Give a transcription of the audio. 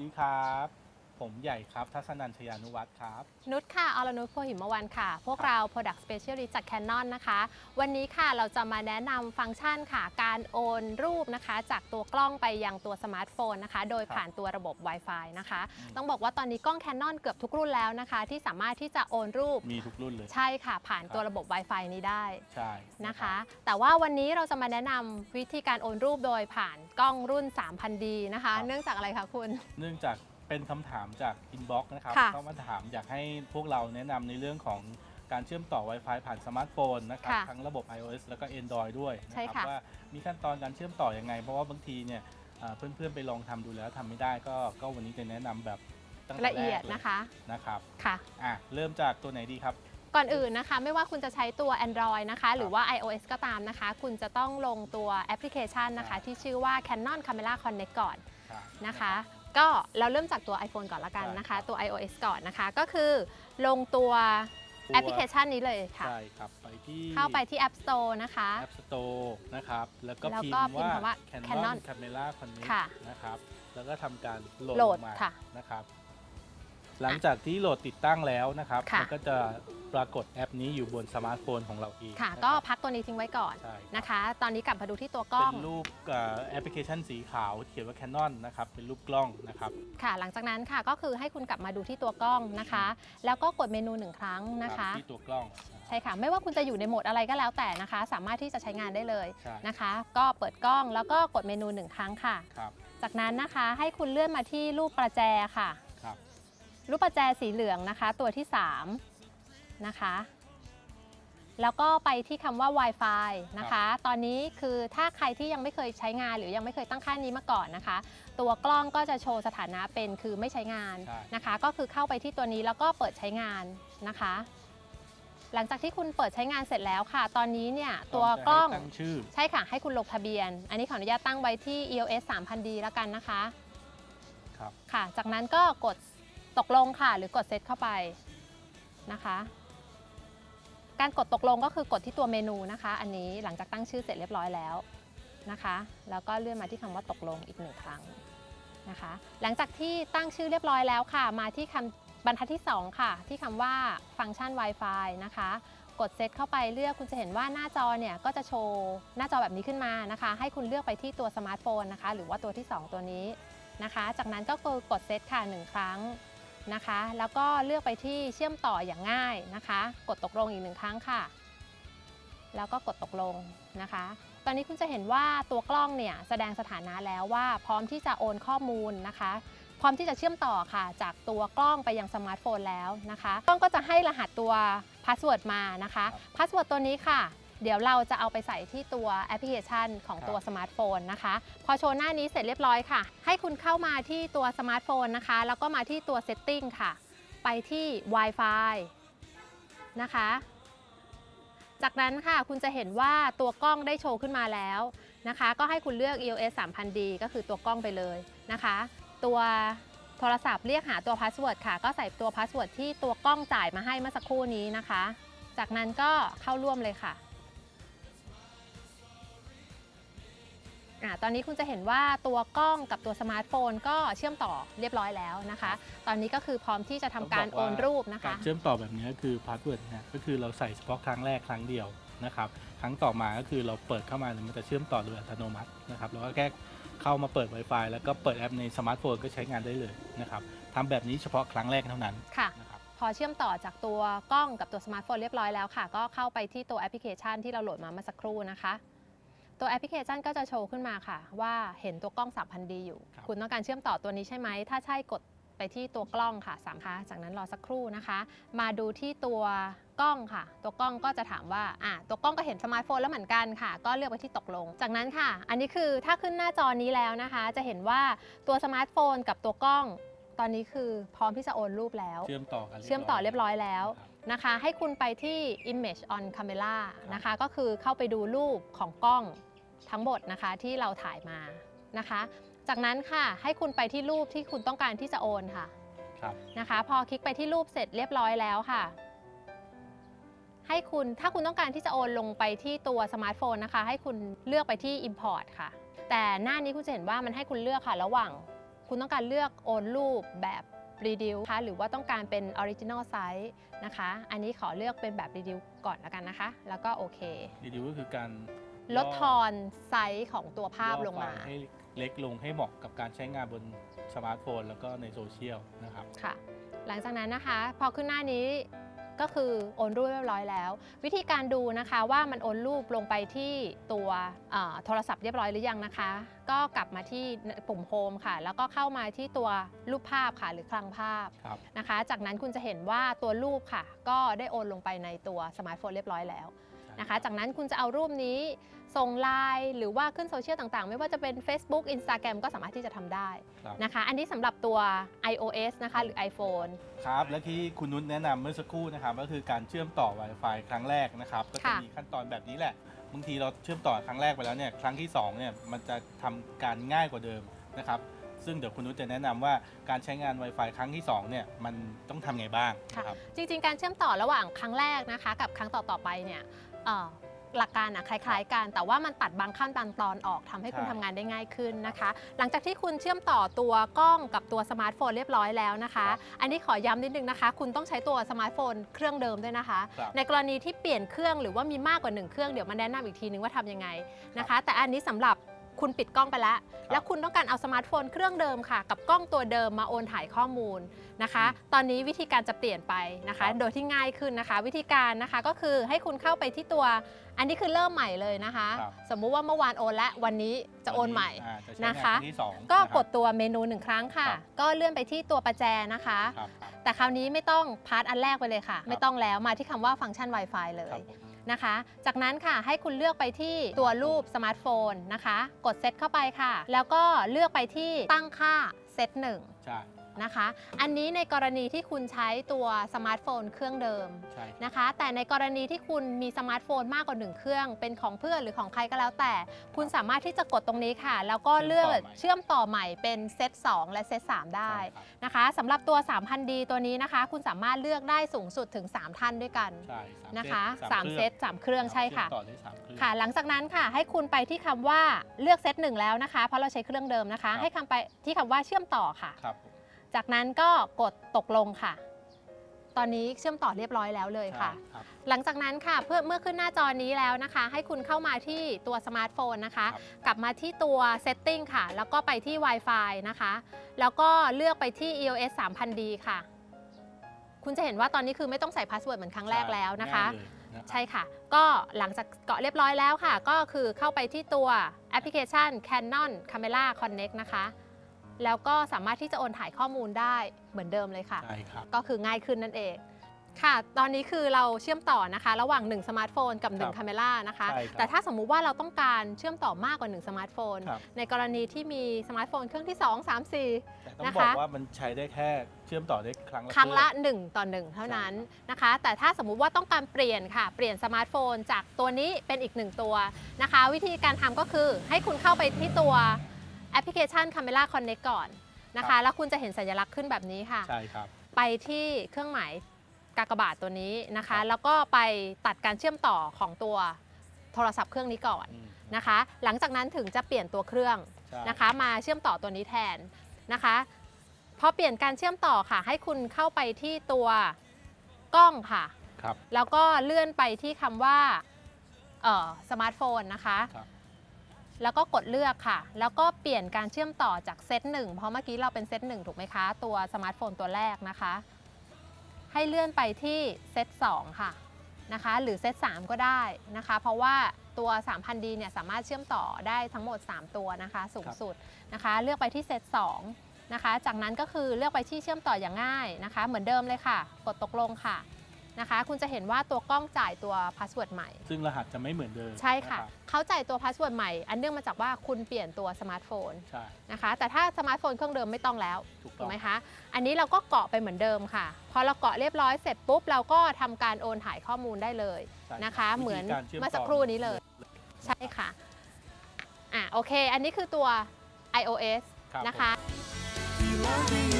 ดีครับ ผมใหญ่ครับ ทัศนันชยานุวัฒน์ครับ นุชค่ะ อรนุชโพหิมวันค่ะ พวกเรา Product Specialist จาก Canon นะคะ วันนี้ค่ะเราจะมาแนะนำฟังก์ชันค่ะ การโอนรูปนะคะ จากตัวกล้องไปยังตัวสมาร์ทโฟนนะคะ โดยผ่านตัวระบบ Wi-Fi นะคะอืมต้องบอกว่าตอนนี้กล้อง Canon เกือบทุกรุ่นแล้วนะคะ ที่สามารถที่จะโอนรูป มีทุกรุ่นเลย ใช่ค่ะ ผ่านครับตัวระบบ Wi-Fi นี้ได้ ใช่ นะคะ แต่ว่าวันนี้เราจะมาแนะนำวิธีการโอนรูปโดยผ่านกล้องรุ่น 3,000D นะคะ เนื่องจากอะไรคะคุณ เนื่องจาก เป็นคำถามจากอินบ็อกซ์นะครับค่ะ เข้ามาถามอยากให้พวกเราแนะนำในเรื่องของการเชื่อมต่อ Wi-Fi ผ่านสมาร์ทโฟนนะครับค่ะทั้งระบบ iOS แล้วก็ Android ด้วยนะใช่ครัค่ะ ว่ามีขั้นตอนการเชื่อมต่อยังไง เพราะว่าบางทีเนี่ยอ่าเพื่อนๆไปลองทำดูแล้วทำไม่ได้ก็ก็วันนี้จะแนะนำแบบตั้งแต่ละเอียดแรกนะคะนะครับค่ะ อะเริ่มจากตัวไหนดีครับ ก่อนอื่นนะคะ ไม่ว่าคุณจะใช้ตัว Android นะคะ หรือว่า iOS ก็ตามนะคะ คุณจะต้องลงตัวแอปพลิเคชันนะคะครับที่ชื่อว่า Canon Camera Connect ก่อนครับ นะคะ ก็เราเริ่มจากตัว iPhone ก่อนละกันนะคะ ตัว iOS ก่อนนะคะ ก็คือลงตัวตัวแอปพลิเคชันนี้เลยค่ะ ใช่ครับ ไปที่เข้าไปที่ App Store นะคะ App Store นะครับ แล้วก็แล้วพิมก็พ์พิมพ์คำว่าว่า Canon Canon Camera Connect ค่ะนะครับ แล้วก็ทำการโหลดโหลดลงมาค่ะนะครับ หลังจากที่โหลดติดตั้งแล้วนะครับค่ะ มันก็จะปรากฏแอปนี้อยู่บนสมาร์ทโฟนของเราเองค่ะนรับก็พักตัวนี้ทิ้งไว้ก่อนใช่รับนะคะ ตอนนี้กลับมาดูที่ตัวกล้เป็องนรูปเอ่อแอปพลิเคชันสีขาวเขียนว่า Canon นะครับเป็นรูปกล้องนะครับค่ะ หลังจากนั้นค่ะก็คือให้คุณกลับมาดูที่ตัวกล้องนะคะ แล้วก็กดเมนูหนึ่งครั้งนะครัคะบที่ตัวกล้องใช่ค่ะ ไม่ว่าคุณจะอยู่ในโหมดอะไรก็แล้วแต่นะคะ สามารถที่จะใช้งานได้เลยใช่นะคะ ก็เปิดกล้องแล้วก็กดเมนูหนึ่งครั้งค่ะ ครับจากนั้นนะคะให้คุณเลื่อนมาที่รูปประแจค่ะ ครับ รูปประแจสีเหลืองนะคะ ตัวที่ 3 นะคะ แล้วก็ไปที่คำว่า Wi-Fi นะคะ ตอนนี้คือถ้าใครที่ยังไม่เคยใช้งานหรือยังไม่เคยตั้งค่านี้มาก่อนนะคะ ตัวกล้องก็จะโชว์สถานะเป็นคือไม่ใช้งานใช่นะคะ ก็คือเข้าไปที่ตัวนี้แล้วก็เปิดใช้งานนะคะ หลังจากที่คุณเปิดใช้งานเสร็จแล้วค่ะ ตอนนี้เนี่ยตัวกล้องจะให้ตั้งชื่อใช่ค่ะให้คุณลงทะเบียน อันนี้ขออนุญาตตั้งไว้ที่ EOS 3000D แล้วกันนะคะครับค่ะ จากนั้นก็กด ตกลงค่ะหรือกดเซตเข้าไปนะคะ การกดตกลงก็คือกดที่ตัวเมนูนะคะ อันนี้หลังจากตั้งชื่อเสร็จเรียบร้อยแล้วนะคะ แล้วก็เลื่อนมาที่คำว่าตกลงอีกหนึ่งครั้งนะคะ หลังจากที่ตั้งชื่อเรียบร้อยแล้วค่ะ มาที่คำบรรทัดที่ 2 ค่ะ ที่คำว่าฟังก์ชัน Wi-Fi นะคะกดเซตเข้าไปเลือกคุณจะเห็นว่าหน้าจอเนี่ยก็จะโชว์หน้าจอแบบนี้ขึ้นมานะคะ ให้คุณเลือกไปที่ตัวสมาร์ทโฟนนะคะ หรือว่าตัวที่ 2 ตัวนี้นะคะ จากนั้นก็กดเซตค่ะหนึ่งครั้ง นะคะ แล้วก็เลือกไปที่เชื่อมต่ออย่างง่ายนะคะ กดตกลงอีกหนึ่งครั้งค่ะ แล้วก็กดตกลงนะคะ ตอนนี้คุณจะเห็นว่าตัวกล้องเนี่ยแสดงสถานะแล้วว่าพร้อมที่จะโอนข้อมูลนะคะพร้อมที่จะเชื่อมต่อค่ะ จากตัวกล้องไปยังสมาร์ทโฟนแล้วนะคะ กล้องก็จะให้รหัสตัวพาสเวิร์ดมานะคะครับพาสเวิร์ดตัวนี้ค่ะ เดี๋ยวเราจะเอาไปใส่ที่ตัวแอปพลิเคชันของตัวครับสมาร์ทโฟนนะคะ พอโชว์หน้านี้เสร็จเรียบร้อยค่ะ ให้คุณเข้ามาที่ตัวสมาร์ทโฟนนะคะ แล้วก็มาที่ตัว Setting ค่ะ ไปที่ Wi-Fi นะคะ จากนั้นค่ะคุณจะเห็นว่าตัวกล้องได้โชว์ขึ้นมาแล้วนะคะ ก็ให้คุณเลือก EOS 3000D ก็คือตัวกล้องไปเลยนะคะ ตัวโทรศัพท์เรียกหาตัวพาสเวิร์ดค่ะ ก็ใส่ตัวพาสเวิร์ดที่ตัวกล้องจ่ายมาให้เมื่อสักครู่นี้นะคะ จากนั้นก็เข้าร่วมเลยค่ะ อ่าตอนนี้คุณจะเห็นว่าตัวกล้องกับตัวสมาร์ทโฟนก็เชื่อมต่อเรียบร้อยแล้วนะคะ ตอนนี้ก็คือพร้อมที่จะทำการโอนรูปนะคะการเชื่อมต่อแบบนี้คือพาสเวิร์ดเนี่ยก็คือเราใส่เฉพาะครั้งแรกครั้งเดียวนะครับ ครั้งต่อมาก็คือเราเปิดเข้ามาเนี่ยมันจะเชื่อมต่อโดยอัตโนมัตินะครับแล้วก็แค่เข้ามาเปิด Wi-Fi แล้วก็เปิดแอปในสมาร์ทโฟนก็ใช้งานได้เลยนะครับทำแบบนี้เฉพาะครั้งแรกเท่านั้นค่ะ นะครับ พอเชื่อมต่อจากตัวกล้องกับตัวสมาร์ทโฟนเรียบร้อยแล้วค่ะ ก็เข้าไปที่ตัวแอปพลิเคชันที่เราโหลดมาเมื่อสักครู่นะคะ ตัวแอปพลิเคชันก็จะโชว์ขึ้นมาค่ะ ว่าเห็นตัวกล้อง 3,000D อยู่ ครับ คุณต้องการเชื่อมต่อตัวนี้ใช่ไหม ถ้าใช่กดไปที่ตัวกล้องค่ะสามคะจากนั้นรอสักครู่นะคะ มาดูที่ตัวกล้องค่ะ ตัวกล้องก็จะถามว่าอะตัวกล้องก็เห็นสมาร์ทโฟนแล้วเหมือนกันค่ะ ก็เลือกไปที่ตกลง จากนั้นค่ะ อันนี้คือถ้าขึ้นหน้าจอนี้แล้วนะคะ จะเห็นว่าตัวสมาร์ทโฟนกับตัวกล้อง ตอนนี้คือพร้อมที่จะโอนรูปแล้ว เชื่อมต่อกันเชื่อมต่อเรียบร้อยแล้ว ครับ นะคะให้คุณไปที่ image on camera นะคะ ก็คือเข้าไปดูรูปของกล้อง ทั้งหมดนะคะที่เราถ่ายมานะคะ จากนั้นค่ะให้คุณไปที่รูปที่คุณต้องการที่จะโอนค่ะครับนะคะ พอคลิกไปที่รูปเสร็จเรียบร้อยแล้วค่ะ ให้คุณถ้าคุณต้องการที่จะโอนลงไปที่ตัวสมาร์ทโฟนนะคะ ให้คุณเลือกไปที่ import ค่ะ แต่หน้านี้คุณจะเห็นว่ามันให้คุณเลือกค่ะ ระหว่างคุณต้องการเลือกโอนรูปแบบ reduce นะคะหรือว่าต้องการเป็น original size นะคะ อันนี้ขอเลือกเป็นแบบ reduce ก่อนแล้วกันนะคะ แล้วก็โอเครีดิวก็คือการ ลดทอนไซส์ของตัวภาพลงมาย่อไฟล์ให้เล็กลงให้เหมาะกับการใช้งานบนสมาร์ทโฟน แล้วก็ในโซเชียลนะครับ ค่ะ หลังจากนั้นนะคะ พอขึ้นหน้านี้ก็คือโอนรูปเรียบร้อยแล้ว วิธีการดูนะคะว่ามันโอนรูปลงไปที่ตัวเอ่อโทรศัพท์เรียบร้อยหรือยังนะคะ ก็กลับมาที่ปุ่มโฮมค่ะ แล้วก็เข้ามาที่ตัวรูปภาพค่ะหรือคลังภาพ ครับ นะคะจากนั้นคุณจะเห็นว่าตัวรูปค่ะ ก็ได้โอนลงไปในตัวสมาร์ทโฟนเรียบร้อยแล้ว นะคะ จากนั้นคุณจะเอารูปนี้ส่งไลน์หรือว่าขึ้นโซเชียลต่างๆ ไม่ว่าจะเป็น Facebook Instagram ก็สามารถที่จะทำได้ครับนะคะ อันนี้สำหรับตัว iOS นะคะหรือ iPhone ครับ และที่คุณนุชแนะนำเมื่อสักครู่นะครับก็คือการเชื่อมต่อ Wi-Fi ครั้งแรกนะครับ ก็จะค่ะมีขั้นตอนแบบนี้แหละบางทีเราเชื่อมต่อครั้งแรกไปแล้วเนี่ยครั้งที่2เนี่ยมันจะทำการง่ายกว่าเดิมนะครับซึ่งเดี๋ยวคุณนุชจะแนะนำว่าการใช้งาน Wi-Fi ครั้งที่2เนี่ยมันต้องทำไงบ้างนะครับจริงๆ การเชื่อมต่อระหว่างครั้งแรกนะคะ กับครั้งต่อๆไปเนี่ยเอ่อ หลักการอะคล้ายๆกัน แต่ว่ามันตัดบางขั้นบางตอนออกทำให้คุณใช่ทำงานได้ง่ายขึ้นนะคะ หลังจากที่คุณเชื่อมต่อตัวกล้องกับตัวสมาร์ทโฟนเรียบร้อยแล้วนะคะ อันนี้ขอย้ำนิดนึงนะคะ คุณต้องใช้ตัวสมาร์ทโฟนเครื่องเดิมด้วยนะคะครับในกรณีที่เปลี่ยนเครื่องหรือว่ามีมากกว่าหนึ่งเครื่องเดี๋ยวมาแนะนำอีกทีนึงว่าทำยังไงนะคะ แต่อันนี้สำหรับ คุณปิดกล้องไปแล้ว แล้วคุณต้องการเอาสมาร์ทโฟนเครื่องเดิมค่ะ กับกล้องตัวเดิมมาโอนถ่ายข้อมูลนะคะ ตอนนี้วิธีการจะเปลี่ยนไปนะคะครับโดยที่ง่ายขึ้นนะคะ วิธีการนะคะก็คือให้คุณเข้าไปที่ตัว อันนี้คือเริ่มใหม่เลยนะคะ ครับ สมมุติว่าเมื่อวานโอนและวันนี้จะโอนใหม่อ่าจะใช้งานนะคะครั้งที่สองก็นะครับกดตัวเมนูหนึ่งครั้งค่ะครับก็เลื่อนไปที่ตัวประแจนะคะครับ แต่คราวนี้ไม่ต้องพาร์ทอันแรกไปเลยค่ะครับไม่ต้องแล้วมาที่คำว่าฟังก์ชัน Wi-Fi เลครัยบผม นะคะ จากนั้นค่ะให้คุณเลือกไปที่ตัวรูปสมาร์ทโฟนนะคะ กดเซตเข้าไปค่ะ แล้วก็เลือกไปที่ตั้งค่าเซตหนึ่งใช่ นะคะ อันนี้ในกรณีที่คุณใช้ตัวสมาร์ทโฟนเครื่องเดิมใช่นะคะ แต่ในกรณีที่คุณมีสมาร์ทโฟนมากกว่าหนึ่งเครื่อง เป็นของเพื่อนหรือของใครก็แล้วแต่ คุณสามารถที่จะกดตรงนี้ค่ะ แล้วก็เลือกเชื่อมต่อใหม่เป็นเซต2และเซต3ได้ใช่ครับนะคะสำหรับตัว 3,000D ตัวนี้นะคะ คุณสามารถเลือกได้สูงสุดถึง 3 ท่านด้วยกันใช่สามนะคะสาม3คเซรื่องต3เครื่องใช่ค่ะเชื่อมต่อได้สามเครื่องค่ะ หลังจากนั้นค่ะ ให้คุณไปที่คำว่าเลือกเซตหนึ่งแล้วนะคะ เพราะเราใช้เครื่องเดิมนะคะครับให้คำไปที่คำว่าเชื่อมต่อค่ะครับผม จากนั้นก็กดตกลงค่ะ ตอนนี้เชื่อมต่อเรียบร้อยแล้วเลยค่ะใช่ครับ หลังจากนั้นค่ะเพื่อเมื่อขึ้นหน้าจอนี้แล้วนะคะ ให้คุณเข้ามาที่ตัวสมาร์ทโฟนนะคะ ครับกลับมาที่ตัว Setting ค่ะ แล้วก็ไปที่ Wi-Fi นะคะ แล้วก็เลือกไปที่ EOS 3000D ค่ะ คุณจะเห็นว่าตอนนี้คือไม่ต้องใส่พาสเวิร์ดเหมือนครั้งแรกแล้วนะคะง่ายเลยนะครับใช่ค่ะ ก็หลังจากเกาะเรียบร้อยแล้วค่ะ ก็คือเข้าไปที่ตัวแอปพลิเคชัน Canon Camera Connect นะคะ แล้วก็สามารถที่จะโอนถ่ายข้อมูลได้เหมือนเดิมเลยค่ะ ใช่ครับ ก็คือง่ายขึ้นนั่นเอง ค่ะ ตอนนี้คือเราเชื่อมต่อนะคะ ระหว่าง 1 สมาร์ทโฟนกับครับ1คาเมล่านะคะ ใช่ครับแต่ถ้าสมมุติว่าเราต้องการเชื่อมต่อมากกว่า 1 สมาร์ทโฟน ครับ ในกรณีที่มีสมาร์ทโฟนเครื่องที่ 2 3 4 แต่ต้องนะบอคะกว่ามันใช้ได้แค่เชื่อมต่อได้ครั้งละครั้งละเอ1ต่อ 1 เท่านั้นใช่ครับนะคะ แต่ถ้าสมมุติว่าต้องการเปลี่ยนค่ะ เปลี่ยนสมาร์ทโฟนจากตัวนี้เป็นอีกหนึ่งตัวนะคะ วิธีการทำก็คือให้คุณเข้าไปที่ตัว แอปพลิเคชัน Camera Connect ก่อนนะคะแล้วคุณจะเห็นสัญลักษณ์ขึ้นแบบนี้ค่ะ ใช่ครับ ไปที่เครื่องหมายกากบาทตัวนี้นะครัคะ บ แล้วก็ไปตัดการเชื่อมต่อของตัวโทรศัพท์เครื่องนี้ก่อนอืมนะคะ หลังจากนั้นถึงจะเปลี่ยนตัวเครื่อง ใช่ นะคะมาเชื่อมต่อตัวนี้แทนนะคะพอเปลี่ยนการเชื่อมต่อค่ะ ให้คุณเข้าไปที่ตัวกล้องค่ะ ครับแล้วก็เลื่อนไปที่คำว่าเอ่อสมาร์ทโฟนนะคะ ครับ แล้วก็กดเลือกค่ะ แล้วก็เปลี่ยนการเชื่อมต่อจากเซตหนึ่งเพราะเมื่อกี้เราเป็นเซตหนึ่งถูกไหมคะ ตัวสมาร์ทโฟนตัวแรกนะคะ ให้เลื่อนไปที่เซต2ค่ะนะคะ หรือเซต3ก็ได้นะคะ เพราะว่าตัว 3,000D เนี่ยสามารถเชื่อมต่อได้ทั้งหมด 3 ตัวนะคะสูงสุดนะคะ เลือกไปที่เซต2นะคะ จากนั้นก็คือเลือกไปที่เชื่อมต่ออย่างง่ายนะคะ เหมือนเดิมเลยค่ะ กดตกลงค่ะ นะคะ คุณจะเห็นว่าตัวกล้องจ่ายตัวพาสเวิร์ดใหม่ ซึ่งรหัสจะไม่เหมือนเดิมใช่ค่ะ นรับเขาจ่ายตัวพาสเวิร์ดใหม่ อันเนื่องมาจากว่าคุณเปลี่ยนตัวสมาร์ทโฟนใช่ นะคะ แต่ถ้าสมาร์ทโฟนเครื่องเดิมไม่ต้องแล้ว ถูกถูต้อกงไหมคะ อันนี้เราก็เกาะไปเหมือนเดิมค่ะ พอเราเกาะเรียบร้อยเสร็จปุ๊บ เราก็ทำการโอนถ่ายข้อมูลได้เลย ใช่นะคะ วิธีเหมือนการชื่เมื่อสักครู่นี้เลย ใช่ค่ะ อะ โอเค อันนี้คือตัว iOS รับนะคะผม Loving